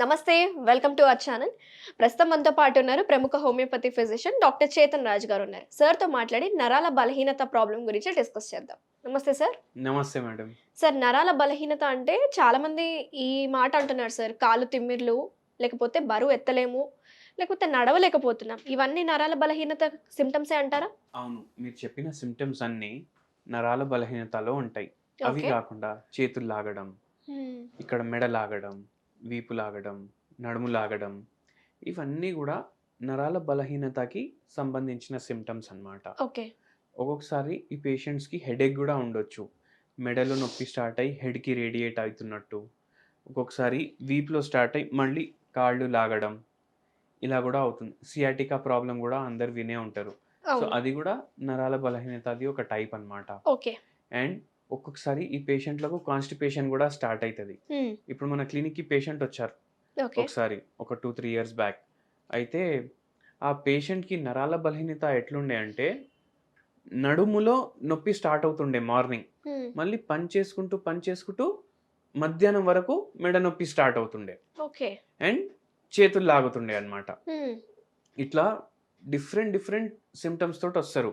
నమస్తే welcome to our channel. ప్రస్తుతం మనతో పాటు ఉన్నారు ప్రముఖ homeopathy physician doctor Chetan Raj గారు ఉన్నారు. సార్తో మాట్లాడి నరాల బలహీనత ప్రాబ్లం గురించి డిస్కస్ చేద్దాం. నమస్తే సార్ నమస్తే మేడం. సార్ నరాల బలహీనత అంటే చాలా మంది ఈ మాట అంటున్నారు సార్ కాలు తిమ్మిర్లు లేకపోతే బరువు ఎత్తలేము లేకపోతే నడవలేకపోతున్నాం. ఇవన్నీ నరాల బలహీనత సిమ్టమ్సే అంటారా? అవును మీరు చెప్పిన సిమ్టమ్స్ అన్నీ నరాల బలహీనతలో ఉంటాయి. అవి కాకుండా చేతులు లాగడం ఇక్కడ మెడ లాగడం వీపు లాగడం నడుము లాగడం ఇవన్నీ కూడా నరాల బలహీనతకి సంబంధించిన సిమ్టమ్స్ అన్నమాట. ఓకే. ఒక్కొక్కసారి ఈ పేషెంట్స్కి హెడేక్ కూడా ఉండొచ్చు. మెడలో నొప్పి స్టార్ట్ అయ్యి హెడ్కి రేడియేట్ అవుతున్నట్టు. ఒక్కొక్కసారి వీపులో స్టార్ట్ అయ్యి మళ్ళీ కాళ్ళు లాగడం. ఇలా కూడా అవుతుంది. సియాటికా ప్రాబ్లం కూడా అందరు వినే ఉంటారు. సో అది కూడా నరాల బలహీనత అది ఒక టైప్ అన్నమాట. ఓకే. అండ్ ఒక్కొక్కసారి ఈ పేషెంట్లకు కాన్స్టిపేషన్ కూడా స్టార్ట్ అవుతుంది ఇప్పుడు మన క్లినిక్కి పేషెంట్ వచ్చారు. ఒకసారి ఒక టూ త్రీ ఇయర్స్ బ్యాక్. అయితే ఆ పేషెంట్కి నరాల బలహీనత ఎట్లుండే అంటే నడుములో నొప్పి స్టార్ట్ అవుతుండే మార్నింగ్. మళ్ళీ పని చేసుకుంటూ పని చేసుకుంటూ మధ్యాహ్నం వరకు మెడ నొప్పి స్టార్ట్ అవుతుండే. ఓకే. అండ్ చేతులు లాగుతుండే అన్నమాట. ఇట్లా డిఫరెంట్ డిఫరెంట్ సిమ్టమ్స్ తోటి వస్తారు.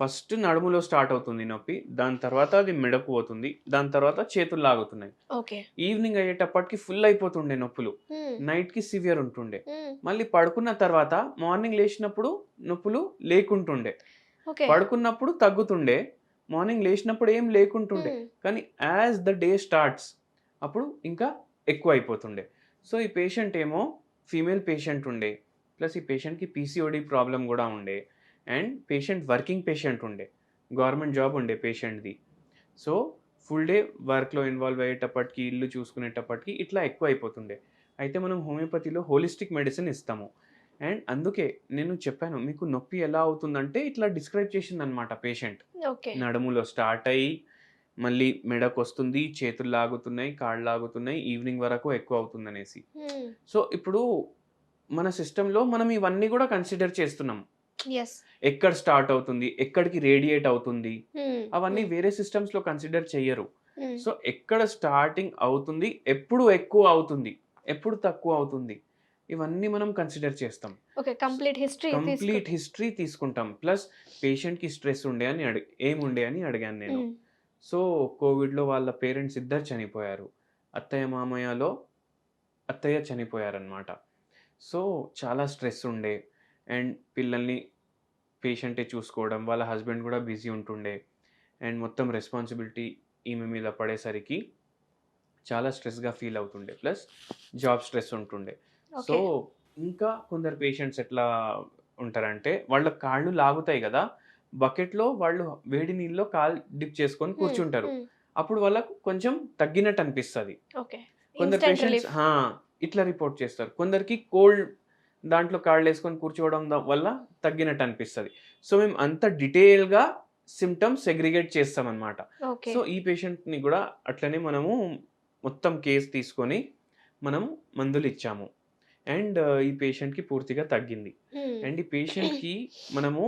ఫస్ట్ నడుములో స్టార్ట్ అవుతుంది నొప్పి దాని తర్వాత అది మెడకు పోతుంది దాని తర్వాత చేతులు లాగుతున్నాయి. ఈవినింగ్ అయ్యేటప్పటికి ఫుల్ అయిపోతుండే నొప్పులు. నైట్కి సివియర్ ఉంటుండే. మళ్ళీ పడుకున్న తర్వాత మార్నింగ్ లేచినప్పుడు నొప్పులు లేకుంటుండే. పడుకున్నప్పుడు తగ్గుతుండే మార్నింగ్ లేచినప్పుడు ఏం లేకుంటుండే. కానీ యాజ్ ద డే స్టార్ట్స్ అప్పుడు ఇంకా ఎక్కువ అయిపోతుండే. సో ఈ పేషెంట్ ఏమో ఫీమేల్ పేషెంట్ ఉండే. ప్లస్ ఈ పేషెంట్కి పీసీఓడి ప్రాబ్లం కూడా ఉండే. అండ్ పేషెంట్ వర్కింగ్ పేషెంట్ ఉండే. గవర్నమెంట్ జాబ్ ఉండే పేషెంట్ది. సో ఫుల్ డే వర్క్లో ఇన్వాల్వ్ అయ్యేటప్పటికి ఇల్లు చూసుకునేటప్పటికి ఇట్లా ఎక్కువ అయిపోతుండే అయితే మనం హోమియోపతిలో హోలిస్టిక్ మెడిసిన్ ఇస్తాము. అండ్ అందుకే నేను చెప్పాను మీకు నొప్పి ఎలా అవుతుందంటే ఇట్లా డిస్క్రైబ్ చేసింది అనమాట పేషెంట్. ఓకే. నడుములో స్టార్ట్ అయ్యి మళ్ళీ మెడకు వస్తుంది చేతులు లాగుతున్నాయి కాళ్ళు లాగుతున్నాయి ఈవినింగ్ వరకు ఎక్కువ అవుతుంది అనేసి సో ఇప్పుడు మన సిస్టంలో మనం ఇవన్నీ కూడా కన్సిడర్ చేస్తున్నాం. ఎక్కడ స్టార్ట్ అవుతుంది ఎక్కడికి రేడియేట్ అవుతుంది అవన్నీ వేరే సిస్టమ్స్లో కన్సిడర్ చెయ్యరు. సో ఎక్కడ స్టార్టింగ్ అవుతుంది ఎప్పుడు ఎక్కువ అవుతుంది ఎప్పుడు తక్కువ అవుతుంది ఇవన్నీ మనం కన్సిడర్ చేస్తాం. కంప్లీట్ హిస్టరీ కంప్లీట్ హిస్టరీ తీసుకుంటాం. ప్లస్ పేషెంట్కి స్ట్రెస్ ఉండే అని అడిగి ఏముండే అని అడిగాను నేను. సో కోవిడ్లో వాళ్ళ పేరెంట్స్ ఇద్దరు చనిపోయారు. అత్తయ్య మామయ్యలో అత్తయ్య చనిపోయారనమాట సో చాలా స్ట్రెస్ ఉండే. అండ్ పిల్లల్ని పేషెంటే చూసుకోవడం వాళ్ళ హస్బెండ్ కూడా బిజీ ఉంటుండే. అండ్ మొత్తం రెస్పాన్సిబిలిటీ ఈమె మీద పడేసరికి చాలా స్ట్రెస్గా ఫీల్ అవుతుండే. ప్లస్ జాబ్ స్ట్రెస్ ఉంటుండే. సో ఇంకా కొందరు పేషెంట్స్ ఎట్లా ఉంటారంటే వాళ్ళ కాళ్ళు లాగుతాయి కదా బకెట్లో వాళ్ళు వేడి నీళ్ళలో కాలు డిప్ చేసుకొని కూర్చుంటారు. అప్పుడు వాళ్ళకు కొంచెం తగ్గినట్టు అనిపిస్తుంది. కొందరు పేషెంట్స్ ఇట్లా రిపోర్ట్ చేస్తారు. కొందరికి కోల్డ్ దాంట్లో కాళ్ళు వేసుకొని కూర్చోవడం వల్ల తగ్గినట్టు అనిపిస్తుంది. సో మేము అంత డీటెయిల్గా సిమ్టమ్స్ సెగ్రిగేట్ చేస్తాం అనమాట సో ఈ పేషెంట్ని కూడా అట్లనే మనము మొత్తం కేసు తీసుకొని మనం మందులు ఇచ్చాము. అండ్ ఈ పేషెంట్కి పూర్తిగా తగ్గింది. అండ్ ఈ పేషెంట్కి మనము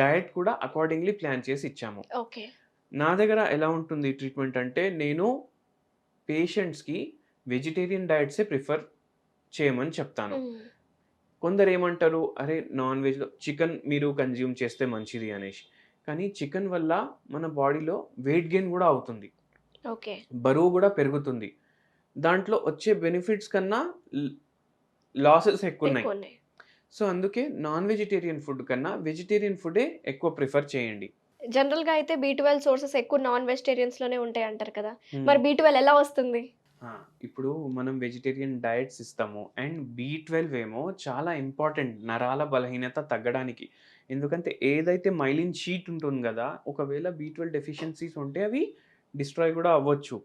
డయట్ కూడా అకార్డింగ్లీ ప్లాన్ చేసి ఇచ్చాము. నా దగ్గర ఎలా ఉంటుంది ట్రీట్మెంట్ అంటే నేను పేషెంట్స్కి వెజిటేరియన్ డయట్సే ప్రిఫర్ చేయమని చెప్తాను. కొందరు ఏమంటారు అరే నాన్ వెజ్లో చికెన్ మీరు కన్జ్యూమ్ చేస్తే మంచిది అనేసి కానీ చికెన్ వల్ల మన బాడీలో వెయిట్ గెయిన్ కూడా అవుతుంది. ఓకే. బరువు కూడా పెరుగుతుంది. దాంట్లో వచ్చే బెనిఫిట్స్ కన్నా లాసెస్ ఎక్కువ ఉన్నాయి సో అందుకే నాన్ వెజిటేరియన్ ఫుడ్ కన్నా వెజిటేరియన్ ఫుడే ఎక్కువ ప్రిఫర్ చేయండి. జనరల్గా అయితే బీ ట్వెల్వ్ సోర్సెస్ ఎక్కువ నాన్ వెజిటేరియన్స్లోనే ఉంటాయి అంటారు కదా. మరి బీ ట్వెల్వ్ ఎలా వస్తుంది? ఇప్పుడు మనం వెజిటేరియన్ డయట్స్ ఇస్తాము అండ్ బీ ట్వెల్వ్ ఏమో చాలా ఇంపార్టెంట్ నరాల బలహీనత తగ్గడానికి ఎందుకంటే ఏదైతే మైలిన్ షీట్ ఉంటుంది కదా ఒకవేళ బీ ట్వెల్వ్ డెఫిషియన్సీస్ ఉంటే అవి డిస్ట్రాయ్ కూడా అవ్వచ్చు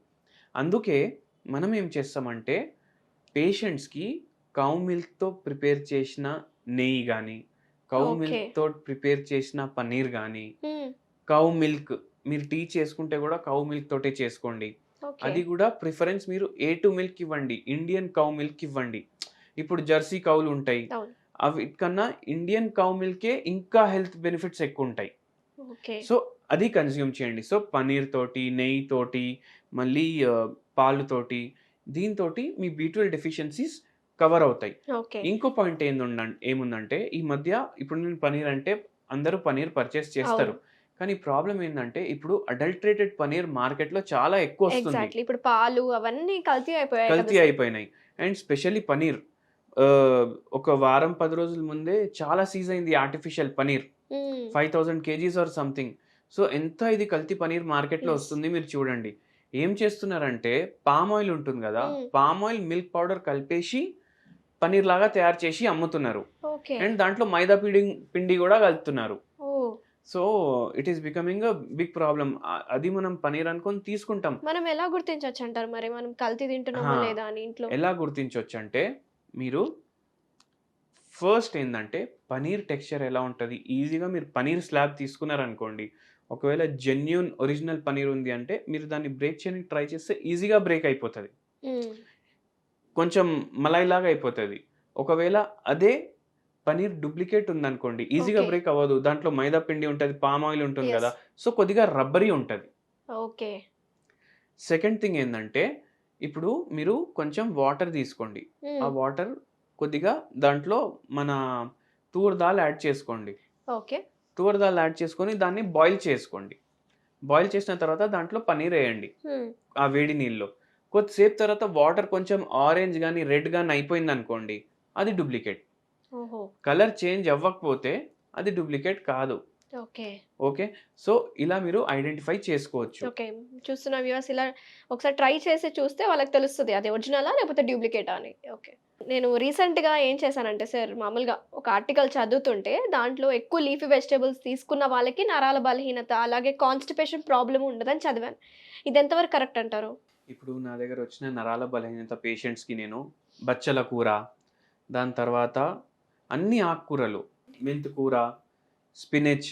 అందుకే మనం ఏం చేస్తామంటే పేషెంట్స్కి కౌ మిల్క్తో ప్రిపేర్ చేసిన నెయ్యి కానీ కౌ. మిల్క్తో ప్రిపేర్ చేసిన పన్నీర్ కానీ. కౌ మిల్క్ మీరు టీ చేసుకుంటే కూడా కౌ మిల్క్ తోటే చేసుకోండి అది కూడా ప్రిఫరెన్స్ మీరు ఏ టు మిల్క్ ఇవ్వండి ఇండియన్ కౌ మిల్క్ ఇవ్వండి. ఇప్పుడు జెర్సీ కౌలు ఉంటాయి. అవి కన్నా ఇండియన్ కౌ మిల్కే ఇంకా హెల్త్ బెనిఫిట్స్ ఎక్కువ ఉంటాయి సో అది కన్జ్యూమ్ చేయండి. సో పనీర్ తోటి నెయ్యి తోటి మళ్ళీ ఆ, పాలు తోటి దీంతోటి మీ బీ ట్వెల్వ్ డెఫిషియన్సీస్ కవర్ అవుతాయి. ఇంకో పాయింట్ ఏంది ఏముందంటే ఈ మధ్య ఇప్పుడు నేను పనీర్ అంటే అందరూ పనీర్ పర్చేస్ చేస్తారు. కానీ ప్రాబ్లం ఏంటంటే ఇప్పుడు అడల్ట్రేటెడ్ పనీర్ మార్కెట్లో చాలా ఎక్కువ వస్తుంది. ఇప్పుడు పాలు అవన్నీ కల్తీ అయిపోయాయి కల్తీ అయిపోయినాయి. And specially paneer. ఒక వారం పది రోజుల ముందే చాలా సీజ్ అయింది artificial paneer. Five thousand KGs or something. So ఎంత ఇది కల్తీ పనీర్ మార్కెట్లో Yes. వస్తుంది మీరు చూడండి. ఏం చేస్తున్నారంటే పామ్ ఆయిల్ ఉంటుంది కదా. పామ్ ఆయిల్ మిల్క్ పౌడర్ కలిపేసి పనీర్ లాగా తయారు చేసి అమ్ముతున్నారు. అండ్ దాంట్లో మైదా పిండి పిండి కూడా కలుపుతున్నారు. So it is becoming a big problem అది మనం పనీర్ అనుకొని తీసుకుంటాం. మనం ఎలా గుర్తించవచ్చు అంటారు మరి? మనం కల్తీ తింటున్నామా ఆహా. లేదా అని ఇంట్లో? ఎలా గుర్తించవచ్చు అంటే మీరు ఫస్ట్ ఏంటంటే పనీర్ టెక్స్చర్ ఎలా ఉంటుంది? ఈజీగా మీరు పనీర్ స్లాబ్ తీసుకున్నారనుకోండి ఒకవేళ జెన్యున్ ఒరిజినల్ పనీర్ ఉంది అంటే మీరు దాన్ని బ్రేక్ చేయడానికి ట్రై చేస్తే ఈజీగా బ్రేక్ అయిపోతుంది. కొంచెం మలైలాగా అయిపోతుంది. ఒకవేళ అదే పనీర్ డూప్లికేట్ ఉందనుకోండి ఈజీగా. బ్రేక్ అవ్వదు. దాంట్లో మైదా పిండి ఉంటుంది పామ్ ఆయిల్ ఉంటుంది. కదా. సో కొద్దిగా రబ్బరీ ఉంటుంది. ఓకే. సెకండ్ థింగ్ ఏంటంటే ఇప్పుడు మీరు కొంచెం వాటర్ తీసుకోండి. ఆ వాటర్ కొద్దిగా దాంట్లో మన తూర్ దాల్ యాడ్ చేసుకోండి. ఓకే. తూర్ దాల్ యాడ్ చేసుకొని దాన్ని బాయిల్ చేసుకోండి. బాయిల్ చేసిన తర్వాత దాంట్లో పనీర్ వేయండి. ఆ వేడి నీళ్ళలో. కొద్దిసేపు తర్వాత వాటర్ కొంచెం ఆరెంజ్ కానీ రెడ్ కానీ అయిపోయింది అనుకోండి అది డూప్లికేట్. కలర్ చేంజ్ అవ్వకపోతే అది డూప్లికేట్ కాదు. ఓకే. ఓకే? సో ఇలా మీరు ఐడెంటిఫై చేసుకోవచ్చు. ఓకే. చూస్తున్న వ్యూవర్స్ ఇలా ఒకసారి ట్రై చేసి చూస్తే వాళ్ళకి తెలుస్తుంది. అది ఒరిజినలా లేకపోతే డూప్లికేటా అని. ఓకే. నేను రీసెంట్గా ఏం చేశానంటే సార్ మామూలుగా ఒక ఆర్టికల్ చదువుతుంటే దాంట్లో ఎక్కువ లీఫీ వెజిటేబుల్స్ తీసుకున్న వాళ్ళకి నరాల బలహీనత అలాగే కాన్స్టిపేషన్ ప్రాబ్లం ఉండదని చదివాను. ఇది ఎంతవరకు కరెక్ట్ అంటారు? ఇప్పుడు నా దగ్గర వచ్చిన నరాల బలహీనత పేషెంట్స్కి నేను బచ్చల కూర దాని తర్వాత అన్ని ఆకుకూరలు మెంతి కూర స్పినచ్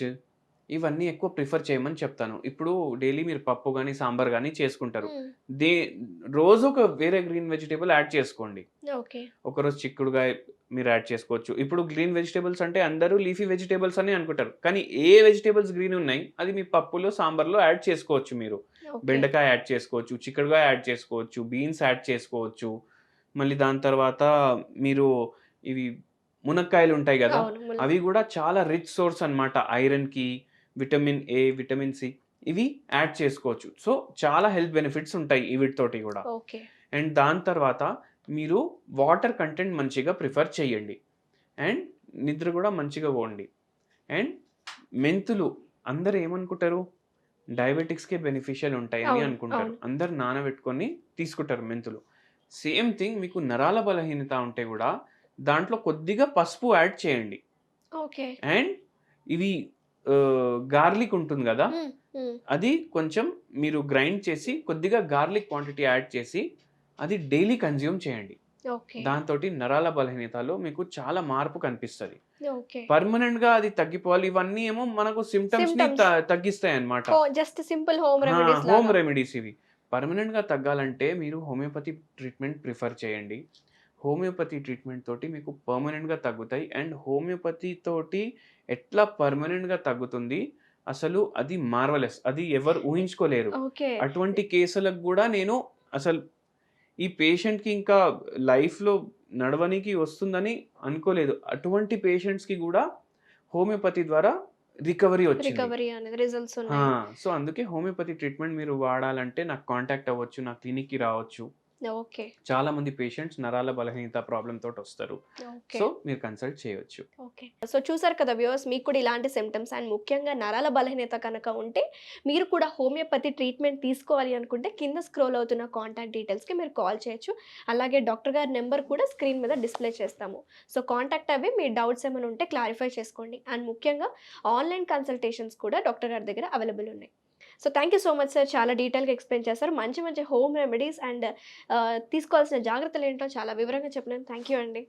ఇవన్నీ ఎక్కువ ప్రిఫర్ చేయమని చెప్తాను. ఇప్పుడు డైలీ మీరు పప్పు కానీ సాంబార్ కానీ చేసుకుంటారు. దే రోజు ఒక వేరే గ్రీన్ వెజిటేబుల్ యాడ్ చేసుకోండి. ఓకే. ఒకరోజు చిక్కుడుగా మీరు యాడ్ చేసుకోవచ్చు. ఇప్పుడు గ్రీన్ వెజిటేబుల్స్ అంటే అందరూ లీఫీ వెజిటేబుల్స్ అని అనుకుంటారు. కానీ ఏ వెజిటేబుల్స్ గ్రీన్ ఉన్నాయి అది మీ పప్పులో సాంబార్లో యాడ్ చేసుకోవచ్చు మీరు. బెండకాయ యాడ్ చేసుకోవచ్చు చిక్కుడుగా యాడ్ చేసుకోవచ్చు బీన్స్ యాడ్ చేసుకోవచ్చు. మళ్ళీ దాని తర్వాత మీరు ఇవి మునక్కాయలు ఉంటాయి కదా అవి కూడా చాలా రిచ్ సోర్స్ అన్నమాట. ఐరన్కి విటమిన్ ఏ విటమిన్ సి ఇవి యాడ్ చేసుకోవచ్చు. సో చాలా హెల్త్ బెనిఫిట్స్ ఉంటాయి ఈ వీటితోటి కూడా. ఓకే. అండ్ దాని తర్వాత మీరు వాటర్ కంటెంట్ మంచిగా ప్రిఫర్ చేయండి. అండ్ నిద్ర కూడా మంచిగా పోండి. అండ్ మెంతులు అందరు ఏమనుకుంటారు? డయాబెటిక్స్కే బెనిఫిషియల్ ఉంటాయి అని అవును, అనుకుంటారు. అందరు నానబెట్టుకొని తీసుకుంటారు మెంతులు. సేమ్ థింగ్ మీకు నరాల బలహీనత ఉంటే కూడా దాంట్లో కొద్దిగా పసుపు యాడ్ చేయండి. ఓకే. అండ్ ఇవి గార్లిక్ ఉంటుంది కదా. అది కొంచెం మీరు గ్రైండ్ చేసి కొద్దిగా గార్లిక్ క్వాంటిటీ యాడ్ చేసి అది డైలీ కన్జ్యూమ్ చేయండి. దాంతో నరాల బలహీనతలో మీకు చాలా మార్పు కనిపిస్తుంది. పర్మనెంట్గా అది తగ్గిపోవాలి. ఇవన్నీ ఏమో మనకు సిమ్టమ్స్ని తగ్గిస్తాయి అన్నమాట just simple home remedies home remedies ఇవి. పర్మనెంట్గా తగ్గాలంటే మీరు హోమియోపతి ట్రీట్మెంట్ ప్రిఫర్ చేయండి. హోమియోపతి ట్రీట్మెంట్ తోటి మీకు పర్మనెంట్గా తగ్గుతాయి. అండ్ హోమియోపతి తోటి ఎట్లా పర్మనెంట్గా తగ్గుతుంది? అసలు అది మార్వలెస్ అది ఎవరు ఊహించుకోలేరు. అటువంటి కేసులకు కూడా నేను అసలు ఈ పేషెంట్కి ఇంకా లైఫ్లో నడవనికి వస్తుందని అనుకోలేదు. అటువంటి పేషెంట్స్కి కూడా హోమియోపతి ద్వారా రికవరీ వచ్చింది. రికవరీ అనేది రిజల్ట్స్ ఉన్నాయి. సో అందుకే హోమియోపతి ట్రీట్మెంట్ మీరు వాడాలంటే నాకు కాంటాక్ట్ అవ్వచ్చు నా క్లినిక్కి రావచ్చు. ఓకే. చాలా మంది పేషెంట్స్ నరాల బలహీనత ప్రాబ్లం తోటి వస్తారు. సో మీరు కన్సల్ట్ చేయవచ్చు ఓకే. సో చూసారు కదా వ్యూవర్స్ మీకు కూడా ఇలాంటి సిమ్టమ్స్ అండ్ ముఖ్యంగా నరాల బలహీనత కనుక ఉంటే మీరు కూడా హోమియోపతి ట్రీట్మెంట్ తీసుకోవాలి అనుకుంటే కింద స్క్రోల్ అవుతున్న కాంటాక్ట్ డీటెయిల్స్కి మీరు కాల్ చేయొచ్చు. అలాగే డాక్టర్ గారి నెంబర్ కూడా స్క్రీన్ మీద డిస్ప్లే చేస్తాము. సో కాంటాక్ట్ అవి మీ డౌట్స్ ఏమైనా ఉంటే క్లారిఫై చేసుకోండి. అండ్ ముఖ్యంగా ఆన్లైన్ కన్సల్టేషన్స్ కూడా డాక్టర్ గారి దగ్గర అవైలబుల్ ఉన్నాయి. So thank you so much sir చాలా డీటెయిల్గా ఎక్స్ప్లెయిన్ చేస్తారు మంచి మంచి హోమ్ రెమెడీస్ అండ్ uh, తీసుకోవాల్సిన జాగ్రత్తలు ఏంటో చాలా వివరంగా చెప్పినాను థ్యాంక్ యూ అండి.